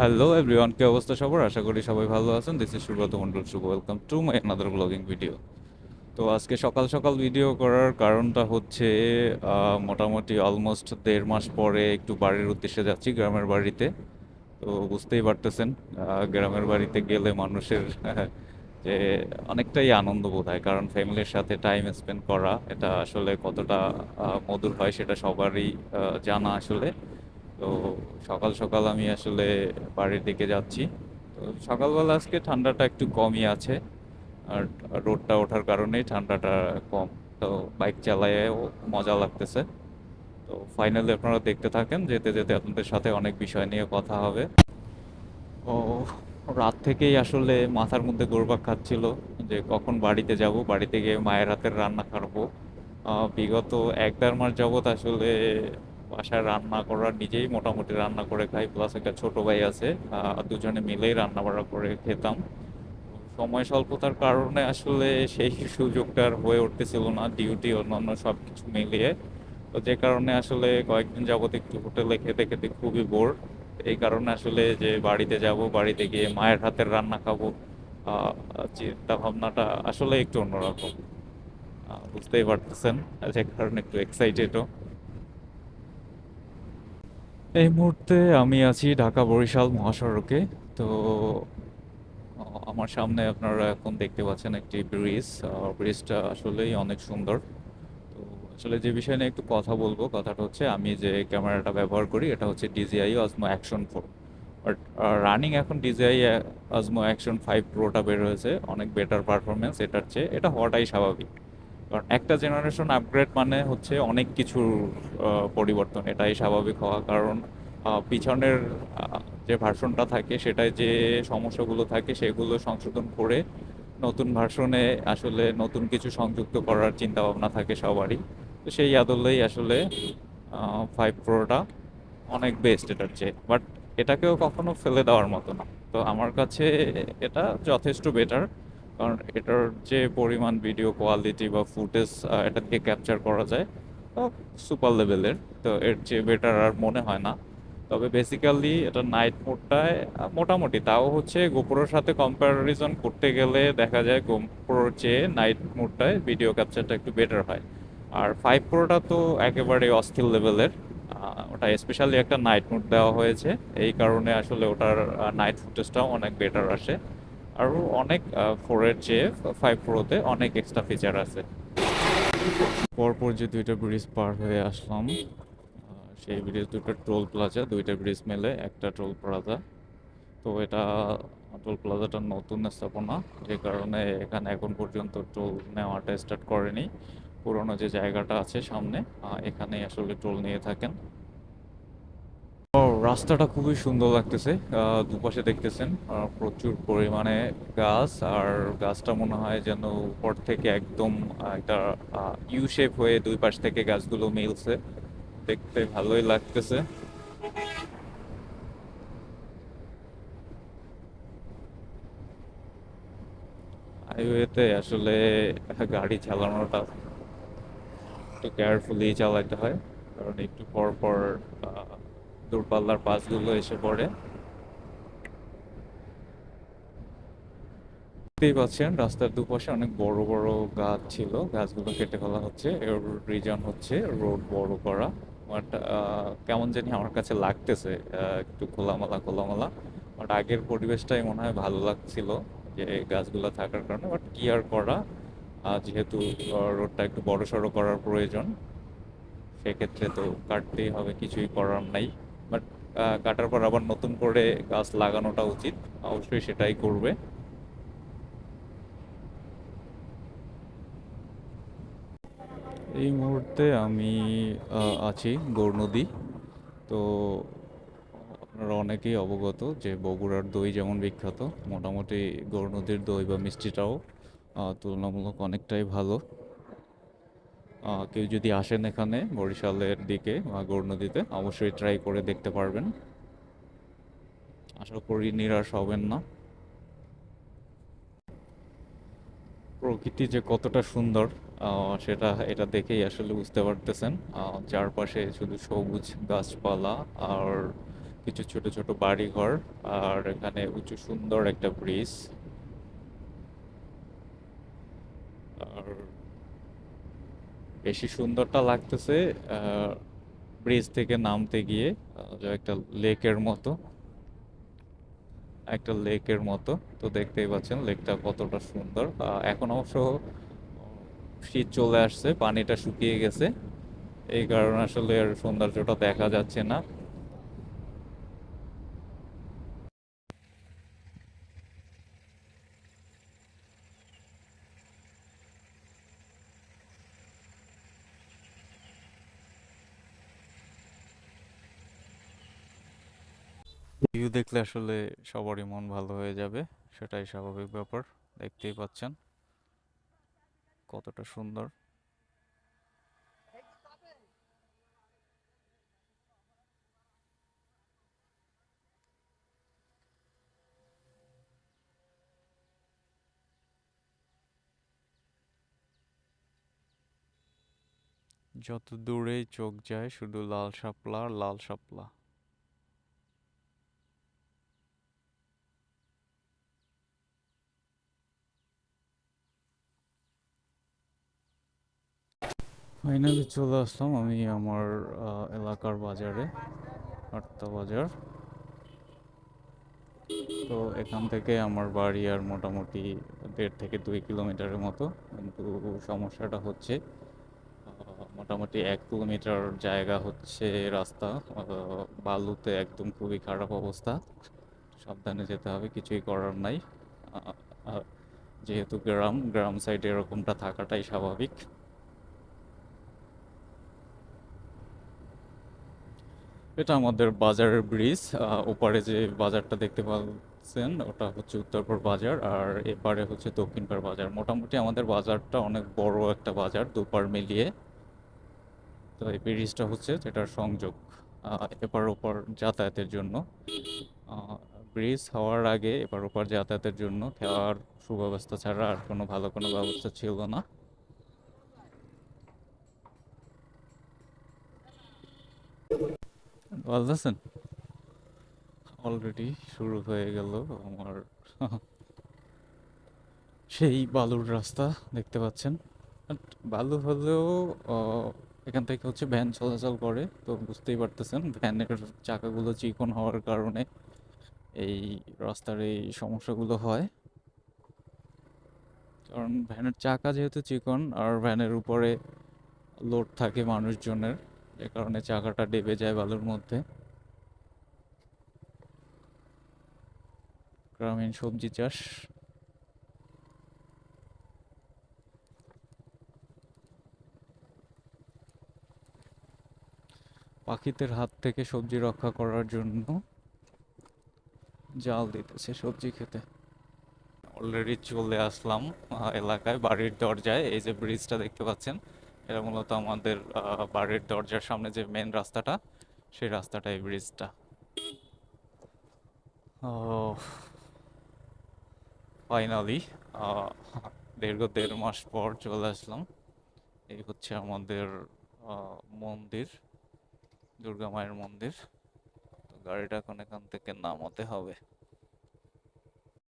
Hello everyone কি অবস্থা সবার? আশা করি সবাই ভালো আছেন। This is Subrata Mondal Shubho welcome to my another blogging video তো আজকে সকাল সকাল ভিডিও করার কারণটা হচ্ছে মোটামুটি অলমোস্ট দেড় মাস পরে একটু বাড়ির উদ্দেশ্যে যাচ্ছি গ্রামের বাড়িতে। তো বুঝতেই পারতেছেন গ্রামের বাড়িতে গেলে মানুষের, যে অনেকটাই আনন্দ বোধ হয়। কারণ ফ্যামিলির সাথে টাইম স্পেন্ড করা, এটা আসলে কতটা মধুর হয় সেটা সবারই জানা আসলে। তো সকাল সকাল আমি আসলে বাড়ির দিকে যাচ্ছি। তো সকালবেলা আজকে ঠান্ডাটা একটু কমই আছে, আর রোডটা ওঠার কারণেই ঠান্ডাটা কম। তো বাইক চালায়েও মজা লাগতেছে। তো ফাইনালি আপনারা দেখতে থাকেন, যেতে যেতে আপনাদের সাথে অনেক বিষয় নিয়ে কথা হবে। ও, রাত থেকেই আসলে মাথার মধ্যে ঘুরপাক খাচ্ছিল যে কখন বাড়িতে যাব, বাড়িতে গিয়ে মায়ের হাতের রান্না খাব বিগত এক দেড় মাস যাবত আসলে বাসায় রান্না করার নিজেই মোটামুটি রান্না করে খাই প্লাস একটা ছোট ভাই আছে দুজনে মিলেই রান্না বান্না করে খেতাম। সময় স্বল্পতার কারণে আসলে সেই সুযোগটা আর হয়ে উঠতেছিল না ডিউটি অন্যান্য সব কিছু মিলিয়ে। তো যে কারণে আসলে কয়েকদিন যাবত একটু হোটেলে খেতে খেতে খুবই বোর। এই কারণে আসলে যে বাড়িতে যাব, বাড়িতে গিয়ে মায়ের হাতের রান্না খাব চিন্তা ভাবনাটা আসলে একটু অন্যরকম। বুঝতেই পারতেছেন, যে কারণে একটু এক্সাইটেডও এই মুহূর্তে আমি আছি ঢাকা বরিশাল মহাসড়কে। তো, আমার সামনে আপনারা এখন দেখতে পাচ্ছেন একটি ব্রিজ। ব্রিজটা আসলেই অনেক সুন্দর। তো, আসলে যে বিষয় নিয়ে একটু কথা বলব, কথাটা হচ্ছে আমি যে ক্যামেরাটা ব্যবহার করি, এটা হচ্ছে DJI Osmo action four but running এখন ডিজিআই অজমো অ্যাকশন ফাইভ প্রোটা বের হয়েছে। অনেক বেটার পারফরমেন্স এটার চেয়ে। এটা হওয়াটাই স্বাভাবিক। কারণ একটা জেনারেশন আপগ্রেড মানে হচ্ছে অনেক কিছুর পরিবর্তন, এটাই স্বাভাবিক হওয়া। কারণ পিছনের যে ভার্সনটা থাকে, সেটায় যে সমস্যাগুলো থাকে, সেগুলো সংশোধন করে নতুন ভার্সনে আসলে নতুন কিছু সংযুক্ত করার চিন্তা ভাবনা থাকে সবারই। তো সেই আদলেই আসলে ফাইভ প্রোটা অনেক বেস্ট এটার চেয়ে। বাট এটাকেও কখনো ফেলে দেওয়ার মতো না। তো আমার কাছে এটা যথেষ্ট বেটার কারণ এটার যে পরিমাণ ভিডিও কোয়ালিটি বা ফুটেজ এটা থেকে ক্যাপচার করা যায় সুপার লেভেলের তো এর চেয়ে বেটার আর মনে হয় না। তবে বেসিক্যালি এটা নাইট মোডটায় মোটামুটি। তাও হচ্ছে গোপ্রোর সাথে কম্প্যারিজন করতে গেলে দেখা যায় গোপ্রোর চেয়ে নাইট মোডটায় ভিডিও ক্যাপচারটা একটু বেটার হয়। আর ফাইভ প্রোটা তো একেবারে অস্থির লেভেলের ওটা স্পেশালি একটা নাইট মোড দেওয়া হয়েছে। এই কারণে আসলে ওটার নাইট ফুটেজটাও অনেক বেটার আসে। আরও অনেক ফোরের চেয়ে ফাইভ প্রোতে অনেক এক্সট্রা ফিচার আছে। পরপর যে দুইটা ব্রিজ পার হয়ে আসলাম সেই ব্রিজ দুটো টোল প্লাজা দুইটা ব্রিজ মেলে একটা টোল প্লাজা তো এটা টোল প্লাজাটা নতুন স্থাপনা, যে কারণে এখানে এখন পর্যন্ত টোল নেওয়াটা স্টার্ট করেনি। পুরোনো যে জায়গাটা আছে সামনে এখানেই আসলে টোল নিয়ে থাকেন। রাস্তাটা খুবই সুন্দর লাগতেছে। দুপাশে দেখতেছেন প্রচুর পরিমাণে গাছ, আর গাছটা মনে হয় যেন উপর থেকে একদম একটা ইউ শেপ হয়ে দুই পাশ থেকে গাছগুলো মিলছে। দেখতে ভালোই লাগতেছে। হাইওয়েতে আসলে গাড়ি চালানোটা একটু কেয়ারফুলি চালাতে হয়, কারণ একটু পর পর দূরপাল্লার বাসগুলো এসে পড়ে। দেখতেই পাচ্ছেন, রাস্তার দুপাশে অনেক বড় বড় গাছ ছিল। গাছগুলো কেটে ফেলা হচ্ছে। এর রিজন হচ্ছে রোড বড় করা। বাট কেমন জানি আমার কাছে লাগতেছে একটু খোলামেলা খোলামেলা। বাট আগের পরিবেশটাই মনে হয় ভালো লাগছিল যে গাছগুলো থাকার কারণে। বাট কি আর করা? যেহেতু রোডটা একটু বড় সড়ো করার প্রয়োজন, সেক্ষেত্রে তো কাটতেই হবে, কিছুই করার নাই। কাটার পর আবার নতুন করে গাছ লাগানোটা উচিত। অবশ্যই সেটাই করবে। এই মুহূর্তে আমি আছি গৌর নদী। তো আপনারা অনেকেই অবগত যে বগুড়ার দই যেমন বিখ্যাত, মোটামুটি গৌর নদীর দই বা মিষ্টিটাও তুলনামূলক অনেকটাই ভালো। কেউ যদি আসেন এখানে বরিশালের দিকে বা গৌর নদীতে, অবশ্যই ট্রাই করে দেখতে পারবেন। আশা করি নিরাশ হবেন না। প্রকৃতি যে কতটা সুন্দর সেটা এটা দেখেই আসলে বুঝতে পারতেছেন। চারপাশে শুধু সবুজ গাছপালা আর কিছু ছোট ছোট বাড়িঘর আর এখানে উঁচু সুন্দর একটা ব্রিজ। আর বেশি সুন্দরটা লাগতেছে ব্রিজ থেকে নামতে গিয়ে একটা লেকের মতো। একটা লেকের মতো, তো দেখতেই পাচ্ছেন লেকটা কতটা সুন্দর। এখন অবশ্য শীত চলে আসছে, পানিটা শুকিয়ে গেছে। এই কারণে আসলে আর সৌন্দর্যটা দেখা যাচ্ছে না। ভিউ দেখলে আসলে সবারই মন ভালো হয়ে যাবে, সেটাই স্বাভাবিক ব্যাপার, দেখতেই পাচ্ছেন। কতটা সুন্দর। যত দূরেই চোখ যায়, শুধু লাল শাপলা লাল শাপলা। ফাইনালি চলে আসলাম আমি আমার এলাকার বাজারে আটটা বাজার। তো এখান থেকে আমার বাড়ি আর মোটামুটি দেড় থেকে দুই কিলোমিটারের মতো, কিন্তু সমস্যাটা হচ্ছে মোটামুটি এক কিলোমিটার জায়গা হচ্ছে রাস্তা বালুতে একদম খুবই খারাপ অবস্থা। সাবধানে যেতে হবে, কিছুই করার নাই। যেহেতু গ্রাম গ্রাম সাইডে এরকমটা থাকাটাই স্বাভাবিক। এটা আমাদের বাজারের ব্রিজ ওপারে যে বাজারটা দেখতে পাচ্ছেন, ওটা হচ্ছে উত্তরপাড় বাজার আর এপারে হচ্ছে দক্ষিণপাড় বাজার। মোটামুটি আমাদের বাজারটা অনেক বড় একটা বাজার দুপার মিলিয়ে। তো এই ব্রিজটা হচ্ছে যেটার সংযোগ এপার ওপার যাতায়াতের জন্য। ব্রিজ হওয়ার আগে এপার ওপার যাতায়াতের জন্য, খেওয়ার সুব্যবস্থা ছাড়া আর কোনো ভালো কোনো ব্যবস্থা ছিল না। আছেন অলরেডি শুরু হয়ে গেল আমার সেই বালুর রাস্তা, দেখতে পাচ্ছেন। বালু হলেও এখান থেকে হচ্ছে ভ্যান চলাচল করে, তো বুঝতেই পারতেছেন, ভ্যানের চাকাগুলো চিকন হওয়ার কারণে এই রাস্তার এই সমস্যাগুলো হয়। কারণ ভ্যানের চাকা যেহেতু চিকন, আর ভ্যানের উপরে লোড থাকে মানুষজনের যে কারণে চাকাটা ডেবে যায় বালুর মধ্যে। গ্রামীণ সবজি চাষ। পাখিদের হাত থেকে সবজি রক্ষা করার জন্য জাল দিতেছে সবজি খেতে। অলরেডি চলে আসলাম এলাকায়, বাড়ির দরজায়, এই যে ব্রিজটা দেখতে পাচ্ছেন। এটা মূলত আমাদের বাড়ির দরজার সামনে যে মেন রাস্তাটা, সেই রাস্তাটা এই ব্রিজটা ফাইনালি দীর্ঘ দেড় মাস পর চলে আসলাম। এই হচ্ছে আমাদের মন্দির, দুর্গা মায়ের মন্দির। গাড়িটা এখন এখান থেকে নামাতে হবে।